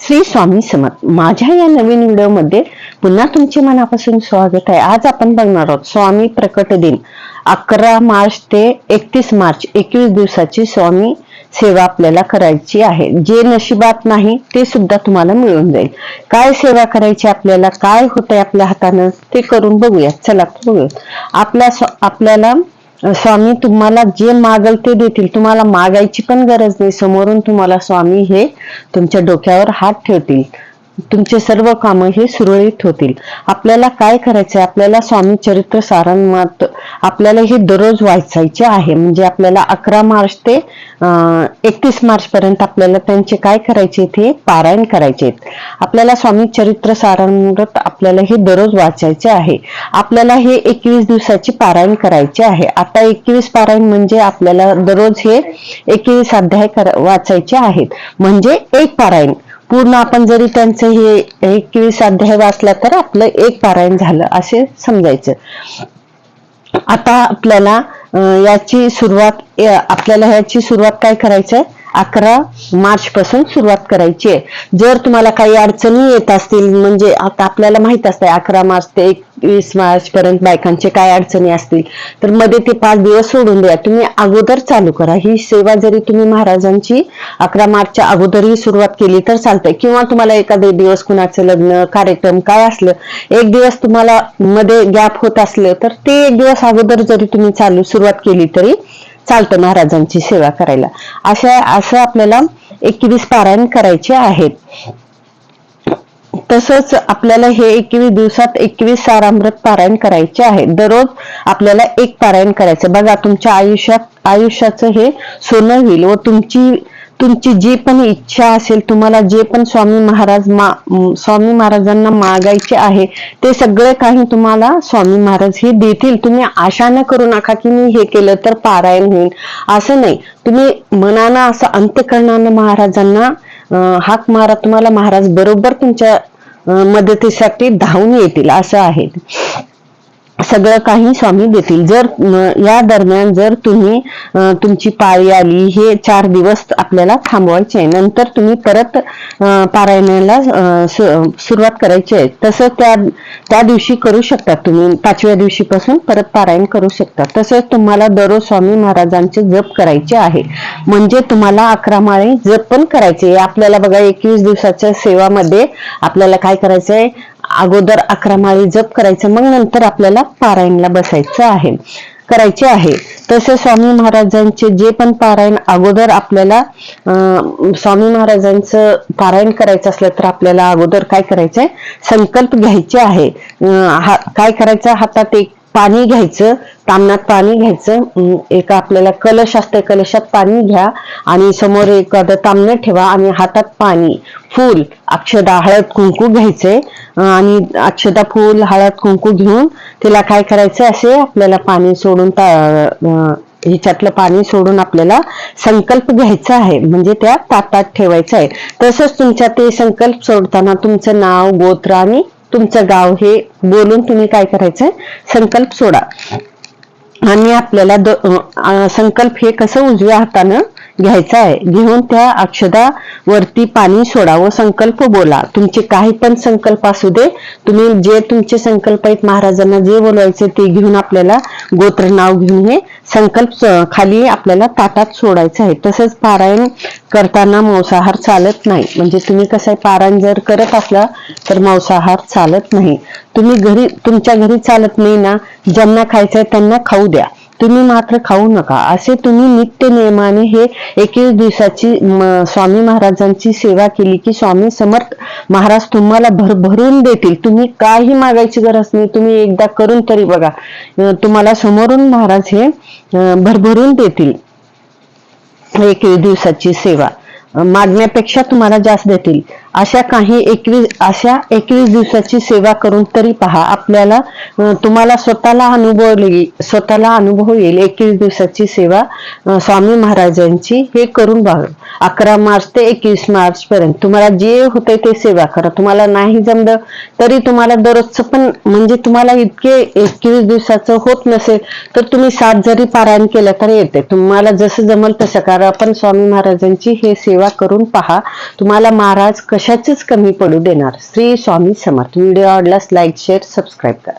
श्री स्वामी समर्थ माझ्या या नवीन व्हिडिओमध्ये पुन्हा तुमचे मनापासून स्वागत आहे. आज आपण बघणार आहोत स्वामी प्रकट दिन अकरा मार्च ते एकतीस मार्च एकवीस दिवसाची स्वामी सेवा आपल्याला करायची आहे. जे नशिबात नाही ते सुद्धा तुम्हाला मिळून जाईल. काय सेवा करायची आपल्याला काय होतंय आपल्या हातानं ते करून बघूया चला बघूया आपल्या आपल्याला स्वामी तुम्हाला जे मागल ते देतील. तुम्हाला मागायची पण गरज नाही. समोरून तुम्हाला स्वामी हे तुमच्या डोक्यावर हात ठेवतील. तुमचे सर्व कामं हे सुरळीत होतील. आपल्याला काय करायचंय? आपल्याला स्वामी चरित्र सारांमात आपल्याला हे दररोज वाचायचे आहे. म्हणजे आपल्याला अकरा मार्च ते एकतीस मार्च पर्यंत आपल्याला त्यांचे काय करायचे ते पारायण करायचे आपल्याला स्वामी चरित्र सारामृत आपल्याला हे दररोज वाचायचे आहे. आपल्याला हे एकवीस दिवसाची पारायण करायचे आहे. आता एकवीस पारायण म्हणजे आपल्याला दररोज हे एकवीस अध्याय वाचायचे आहेत. म्हणजे एक पारायण. पूर्ण आपण जरी त्यांचं हे एकवीस अध्याय वाचला तर आपलं एक पारायण झालं असे समजायचं. आता आपल्याला याची सुरुवात आपल्याला ह्याची सुरुवात काय करायचंय? अकरा मार्च पासून सुरुवात करायची आहे. जर तुम्हाला काही अडचणी येत असतील म्हणजे आता आपल्याला माहीत असतंय अकरा मार्च ते एकवीस मार्च पर्यंत बायकांचे काय अडचणी असतील तर मध्ये ते पाच दिवस सोडून द्या. तुम्ही अगोदर चालू करा. ही सेवा जरी तुम्ही महाराजांची अकरा मार्चच्या अगोदरही सुरुवात केली तर चालतंय. किंवा तुम्हाला एखादे दिवस कुणाचं लग्न कार्यक्रम काय असलं एक दिवस तुम्हाला मध्ये गॅप होत असलं तर ते एक दिवस अगोदर जरी तुम्ही चालू सुरुवात केली तरी चालतं महाराजांची सेवा करायला. अशा असं आपल्याला एकवीस पारायण करायचे आहेत. तसंच आपल्याला हे एकवीस दिवसात एकवीस सारामृत पारायण करायचे आहे. दररोज आपल्याला एक पारायण करायचं. बघा तुमच्या आयुष्यात आयुष्याचं हे सोनं होईल व तुमची तुमची जी पण इच्छा असेल तुम्हाला जे पण स्वामी महाराज मा स्वामी महाराजांना मागायचे आहे ते सगळे काही तुम्हाला स्वामी महाराज हे देतील. तुम्ही आशा न करू नका की मी हे केलं तर पारायण होईल. असं नाही. तुम्ही मनानं असं अंत्यकरणानं महाराजांना हाक मारा. तुम्हाला महाराज बरोबर तुमच्या मदतीसाठी धावून येतील. असं आहे. सगळं काही स्वामी देतील. जर या दरम्यान जर तुम्ही तुमची पाळी आली हे चार दिवस आपल्याला थांबवायचे आहे. नंतर तुम्ही परत पारायणाला सुरुवात करायची आहे. तसं त्या त्या दिवशी करू शकता तुम्ही. पाचव्या दिवशीपासून परत पारायण करू शकता. तसंच तुम्हाला दररोज स्वामी महाराजांचे जप करायचे आहे. म्हणजे तुम्हाला अकरा माळे जप पण करायचे आपल्याला बघा एकवीस दिवसाच्या सेवामध्ये आपल्याला काय करायचंय? अगोदर अकरा माळी जप करायचं मग नंतर आपल्याला पारायणला बसायचं आहे. करायचे आहे. तसे स्वामी महाराजांचे जे पण पारायण अगोदर आपल्याला अं, स्वामी महाराजांचं पारायण करायचं असलं तर आपल्याला अगोदर काय करायचंय? संकल्प घ्यायचे आहे. हा काय करायचं? हातात एक पाणी घ्यायचं तामणात पाणी घ्यायचं एक आपल्याला कलश असते कलशात पाणी घ्या आणि समोर एखादं तामणं ठेवा आणि हातात पाणी फूल अक्षदा हळद कुंकू घ्यायचे. आणि अक्षदा फूल हळद कुंकू घेऊन तिला काय करायचं असे आपल्याला पाणी सोडून हिच्यातलं ह्याच्यातलं पाणी सोडून आपल्याला संकल्प घ्यायचा आहे. म्हणजे त्या ताटात ठेवायचं आहे. तसंच तुमच्या ते संकल्प सोडताना तुमचं नाव गोत्र आणि तुमचं गाव हे बोलून तुम्ही काय करायचंय? संकल्प सोडा. आणि आपल्याला संकल्प हे कसं उजव्या हातानं घ्यायचं आहे? घेऊन त्या अक्षदा वरती पाणी सोडा व संकल्प बोला. तुमचे काही पण संकल्प असू दे. तुम्ही जे तुमचे संकल्प आहेत महाराजांना जे बोलवायचे ते घेऊन आपल्याला गोत्र नाव घेऊन हे संकल्प खाली आपल्याला ताटात सोडायचं आहे. तसंच पारायण करताना मांसाहार चालत नाही. म्हणजे तुम्ही कसं आहे पारायण जर करत असला तर मांसाहार चालत नाही. तुम्ही घरी तुमच्या घरी चालत नाही ना ज्यांना खायचंय त्यांना खाऊ द्या. तुम्ही मात्र खाऊ नका. असे तुम्ही नित्य नियमाने हे एकवीस दिवसाची स्वामी महाराजांची सेवा केली की स्वामी समर्थ महाराज तुम्हाला भरभरून देतील. तुम्ही काही मागायची गरज नाही. तुम्ही एकदा करून तरी बघा. तुम्हाला समोरून महाराज हे भरभरून देतील. एक दिवसाची सेवा. मागण्यापेक्षा तुम्हाला जास्त देतील. अशा काही एकवीस अशा एकवीस दिवसाची सेवा करून तरी पहा. आपल्याला तुम्हाला स्वतःला अनुभव स्वतःला अनुभव येईल एकवीस दिवसाची सेवा स्वामी महाराजांची. हे करून बघा. अकरा मार्च ते एकवीस मार्च पर्यंत. तुम्हाला जे होते ते सेवा करा. तुम्हाला नाही जमलं तरी तुम्हाला दररोजचं पण म्हणजे तुम्हाला इतके एकवीस दिवसाचं होत नसेल तर तुम्ही सात जरी पारायण केलं तरी येते तुम्हाला जसं जमल तसं करा. पण स्वामी महाराजांची हे सेवा सेवा करून पहा. तुम्हाला महाराज कशाचीच कमी पडू देणार. श्री स्वामी समर्थ. व्हिडिओ आवडल्यास लाईक शेअर सबस्क्राईब करा.